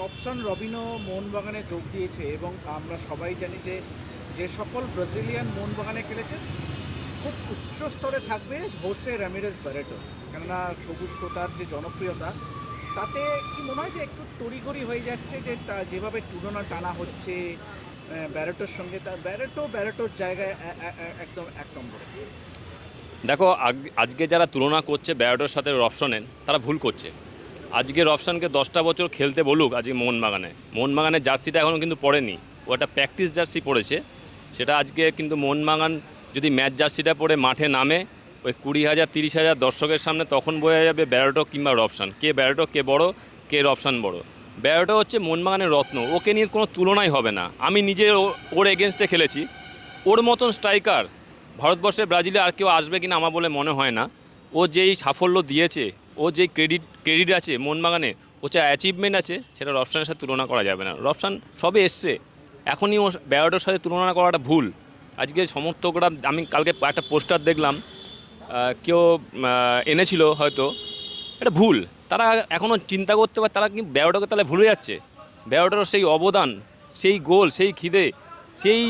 Robson রবিনো মোহনবাগানে যোগ দিয়েছে এবং আমরা সবাই জানি যে যে সকল ব্রাজিলিয়ান মোহনবাগানে খেলেছে, খুব উচ্চ স্তরে থাকবে হোসে র্যামিরেস ব্যারেটো কেননা সবুজ কোটার যে জনপ্রিয়তা, তাতে কি মনে হয় যে একটু তড়িঘড়ি হয়ে যাচ্ছে যে যেভাবে তুলনা টানা হচ্ছে ব্যারেটোর সঙ্গে? তার ব্যারেটো ব্যারেটোর জায়গায় একদম এক নম্বরে। দেখো আজকে যারা তুলনা করছে ব্যারেটোর সাথে রপশনের তারা ভুল করছে। আজকে রপশনকে দশটা বছর খেলতে বলুক আজকে মোহনবাগানে। মোহনবাগানের জার্সিটা এখনও কিন্তু পড়েনি। ও একটা প্র্যাকটিস জার্সি পড়েছে। সেটা আজকে কিন্তু মোহনবাগান যদি ম্যাচ জার্সিটা পরে মাঠে নামে, ওই কুড়ি হাজার, তিরিশ হাজার দর্শকের সামনে তখন বোঝা যাবে ব্যারোটো কিংবা রপশন। কে ব্যারোটো, কে বড়, কে রপশন বড়। ব্যারোটো হচ্ছে মোহনবাগানের রত্ন। ওকে নিয়ে কোনো তুলনাই হবে না। আমি নিজে ওর এগেনস্টে খেলেছি। ওর মতন স্ট্রাইকার ভারতবর্ষে ব্রাজিলে আর কেউ আসবে কিনা আমার বলে মনে হয় না। ও যেই সাফল্য দিয়েছে ও যেই ক্রেডিট ক্রেডিট আছে মোহনবাগানে, ও যা অ্যাচিভমেন্ট আছে সেটা রপশনের সাথে তুলনা করা যাবে না। রপশন সবে এসছে। এখনই ও ব্যারোটোর সাথে তুলনা করাটা ভুল। আজকে সমর্থকরা, আমি কালকে একটা পোস্টার দেখলাম কেউ এনেছিল হয়তো। এটা ভুল। তারা এখনও চিন্তা করতে পারে, তারা কিন্তু ব্যারোটাকে তাহলে ভুলে যাচ্ছে? ব্যারোটার সেই অবদান, সেই গোল, সেই খিদে, সেই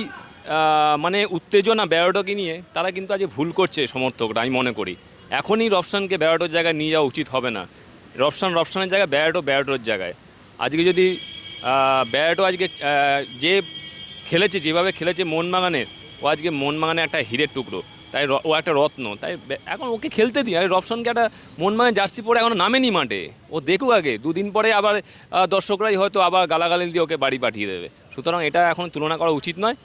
মানে উত্তেজনা ব্যারোটাকে নিয়ে তারা কিন্তু আজ ভুল করছে সমর্থকরা, আমি মনে করি। এখনই রপশানকে ব্যারোটোর জায়গায় নিয়ে যাওয়া উচিত হবে না। রপশান রপশানের জায়গায় ব্যারোটো ব্যারোটোর জায়গায়। আজকে যদি ব্যারোটো আজকে যে খেলেছে, যেভাবে খেলেছে মোহনবাগানে ও আজকে মোহনবাগানে একটা হিরের টুকরো। তাই ও একটা রত্ন। তাই এখন ওকে খেলতে দিই। আর রপশনকে একটা মোহনবাগানে জার্সি পরে এখনও নামেনি মাঠে। ও দেখুক আগে। দুদিন পরে আবার দর্শকরাই হয়তো আবার গালাগালি দিয়ে ওকে বাড়ি পাঠিয়ে দেবে। সুতরাং এটা এখন তুলনা করা উচিত নয়।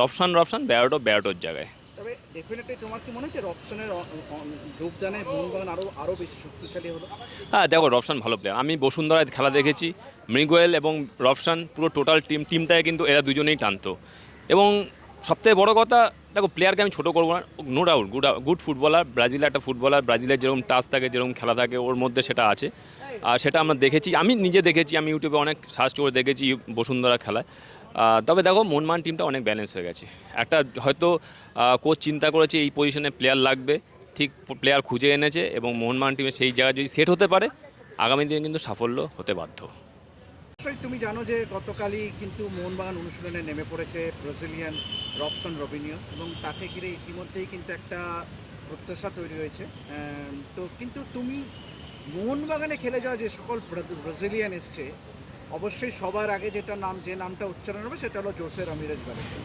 রপশন রপশন ব্যারোটো ব্যারোটোর জায়গায়। তবে ডেফিনেটলি তোমার কি মনে অ- অ- যোগদানে মোহনবাগান আরও আরও বেশি শক্তিশালী হলো? হ্যাঁ দেখো রপশান ভালো প্লেয়ার আমি বসুন্ধরায় খেলা দেখেছি মৃগোয়েল এবং রপশান পুরো টোটাল টিম টিমটায় কিন্তু এরা দুজনেই টানতো এবং সবথেকে বড় কথা, দেখো প্লেয়ারকে আমি ছোটো করব না no doubt good good footballer ব্রাজিলের একটা ফুটবলার ব্রাজিলের যেরকম টাচ থাকে, যেরকম খেলা থাকে, ওর মধ্যে সেটা আছে। আর সেটা আমরা দেখেছি, আমি নিজে দেখেছি, আমি ইউটিউবে অনেক সার্চ করে দেখেছি বসুন্ধরা খেলায়। তবে দেখো, মনমান টিমটা অনেক ব্যালেন্স হয়ে গেছে। একটা হয়তো কোচ চিন্তা করেছে এই পজিশনে প্লেয়ার লাগবে, ঠিক প্লেয়ার খুঁজে এনেছে এবং মোহনমান টিমে সেই জায়গায় যদি সেট হতে পারে, আগামী দিনে কিন্তু সাফল্য হতে বাধ্য। তুমি জানো যে গতকালই কিন্তু মোহনবাগান অনুশীলনে নেমে পড়েছে ব্রাজিলিয়ান রবসন রবিনিও এবং তাকে ঘিরে ইতিমধ্যেই কিন্তু একটা প্রত্যাশা তৈরি হয়েছে। তো কিন্তু তুমি মোহনবাগানে খেলে যাওয়া যে সকল ব্রা- ব্রাজিলিয়ান এসছে অবশ্যই সবার আগে যেটা নাম, যে নামটা উচ্চারণ হবে সেটা হলো জোসে রামিরেজ ব্যারেটো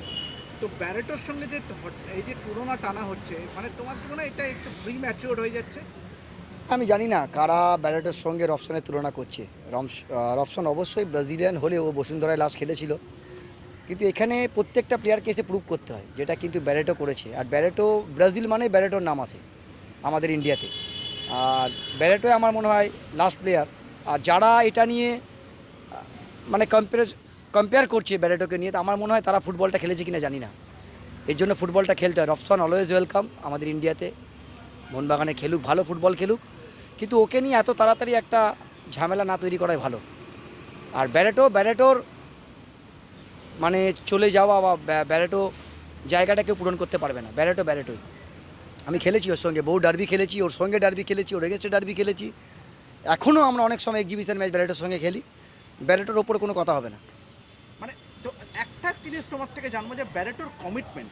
তো ব্যারেটোর সঙ্গে যে এই যে তুলনা টানা হচ্ছে মানে তোমার মনে এটা একটু প্রি ম্যাচিওর হয়ে যাচ্ছে? আমি জানি না কারা ব্যারেটের সঙ্গে রফসনের তুলনা করছে। রফসন অবশ্যই ব্রাজিলিয়ান হলে ও বসুন্ধরায় লাস্ট খেলেছিল। কিন্তু এখানে প্রত্যেকটা প্লেয়ারকে এসে প্রুভ করতে হয়, যেটা কিন্তু ব্যারেটো করেছে। আর ব্যারেটো, ব্রাজিল মানে ব্যারেটোর নাম আসে আমাদের ইন্ডিয়াতে। আর ব্যারেটো আমার মনে হয় লাস্ট প্লেয়ার আর যারা এটা নিয়ে মানে কম্পেয়ার কম্পেয়ার করছে ব্যারেটোকে নিয়ে। তো আমার মনে হয় তারা ফুটবলটা খেলেছে কিনা জানি না। এর জন্য ফুটবলটা খেলতে হয় রফসন অলওয়েজ ওয়েলকাম আমাদের ইন্ডিয়াতে। মোহনবাগানে খেলুক, ভালো ফুটবল খেলুক। কিন্তু ওকে নিয়ে এত তাড়াতাড়ি একটা ঝামেলা না তৈরি করাই ভালো। আর ব্যারেটো, ব্যারেটোর মানে চলে যাওয়া বা ব্যা- ব্যারেটো জায়গাটা কেউ পূরণ করতে পারবে না। ব্যারেটো ব্যারেটোই। আমি খেলেছি ওর সঙ্গে বহু ডার্বি খেলেছি, ওর সঙ্গে ডার্বি খেলেছি, ওর এগেস্টে ডার্বি খেলেছি। এখনও আমরা অনেক সময় এক্সিবিশন ম্যাচ ব্যারেটোর সঙ্গে খেলি। ব্যারেটোর ওপরে কোনো কথা হবে না। মানে একটা জিনিস তোমার থেকে জানব যে ব্যারেটোর কমিটমেন্ট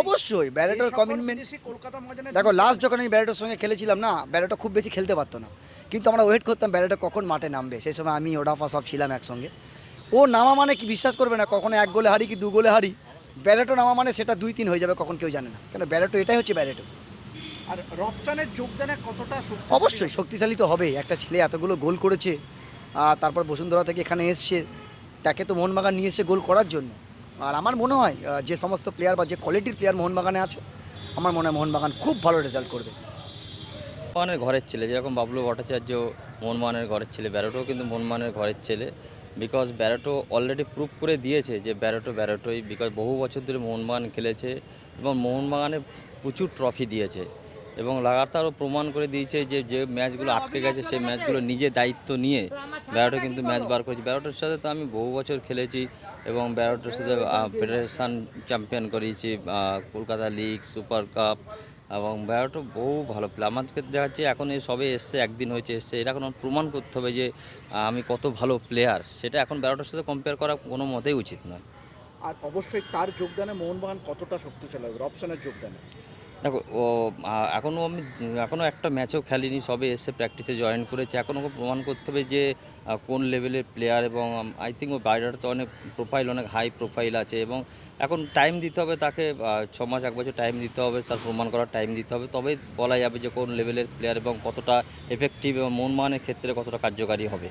অবশ্যই। ব্যারেটোর কমিটমেন্ট কলকাতা ময়দানে দেখো লাস্ট যখন আমি ব্যারেটোর সঙ্গে খেলেছিলাম না ব্যারেটো খুব বেশি খেলতে পারতো না। কিন্তু আমরা ওয়েট করতাম ব্যারেটো কখন মাঠে নামবে। সেই সময় আমি ওডাফা সব ছিলাম একসঙ্গে। ও নামা মানে কি বিশ্বাস করবে না? কখনো এক গোলে হারি কি দু গোলে হারি? ব্যারেটো নামা মানে সেটা দুই তিন হয়ে যাবে কখন কেউ জানে না। কেন ব্যারেটো এটাই হচ্ছে ব্যারেটো আর রপশনের যোগদানে কতটা অবশ্যই শক্তিশালী তো হবেই। একটা ছেলে এতগুলো গোল করেছে তারপর বসুন্ধরা থেকে এখানে এসছে। তাকে তো মোহনবাগান নিয়ে এসছে গোল করার জন্য। আর আমার মনে হয় যে সমস্ত প্লেয়ার বা যে কোয়ালিটির প্লেয়ার মোহনবাগানে আছে, আমার মনে হয় মোহনবাগান খুব ভালো রেজাল্ট করবে। মোহনবাগানের ঘরের ছেলে, যেরকম বাবলু ভট্টাচার্য মোহনবাগানের ঘরের ছেলে, ব্যারোটোও কিন্তু মোহনবাগানের ঘরের ছেলে। বিকজ ব্যারোটো অলরেডি প্রুভ করে দিয়েছে যে ব্যারোটো ব্যারোটোই বিকজ বহু বছর ধরে মোহনবাগান খেলেছে এবং মোহনবাগানে প্রচুর ট্রফি দিয়েছে। এবং লাগাতারও প্রমাণ করে দিয়েছে যে যে ম্যাচগুলো আটকে গেছে সেই ম্যাচগুলো নিজে দায়িত্ব নিয়ে ব্যারোটো কিন্তু ম্যাচ বার করেছে। ব্যারোটোর সাথে তো আমি বহু বছর খেলেছি এবং ব্যারোটোর সাথে ফেডারেশন চ্যাম্পিয়ন করিয়েছি কলকাতা লিগ সুপার কাপ এবং ব্যারোটো বহু ভালো প্লেয়ার। আমাদেরকে দেখা যাচ্ছে এখন এই সবে এসছে একদিন হয়েছে এসছে। এটা এখন প্রমাণ করতে হবে যে আমি কত ভালো প্লেয়ার। সেটা এখন ব্যারোটার সাথে কম্পেয়ার করা কোনো মতেই উচিত নয়। আর অবশ্যই তার যোগদানে মোহনবাগান কতটা শক্তিশালী হবে? রবসনের যোগদানে। দেখো, ও এখনও আমি এখনও একটা ম্যাচও খেলিনি, সবে এসে প্র্যাকটিসে জয়েন করেছে। এখন ওকে প্রমাণ করতে হবে যে কোন লেভেলের প্লেয়ার এবং আই থিঙ্ক ও বাইরের তো অনেক প্রোফাইল অনেক হাই প্রোফাইল আছে এবং এখন টাইম দিতে হবে তাকে ছ মাস, এক বছর টাইম দিতে হবে, তার প্রমাণ করার টাইম দিতে হবে। তবেই বলা যাবে যে কোন লেভেলের প্লেয়ার এবং কতটা এফেক্টিভ এবং মন মানের ক্ষেত্রে কতটা কার্যকারী হবে।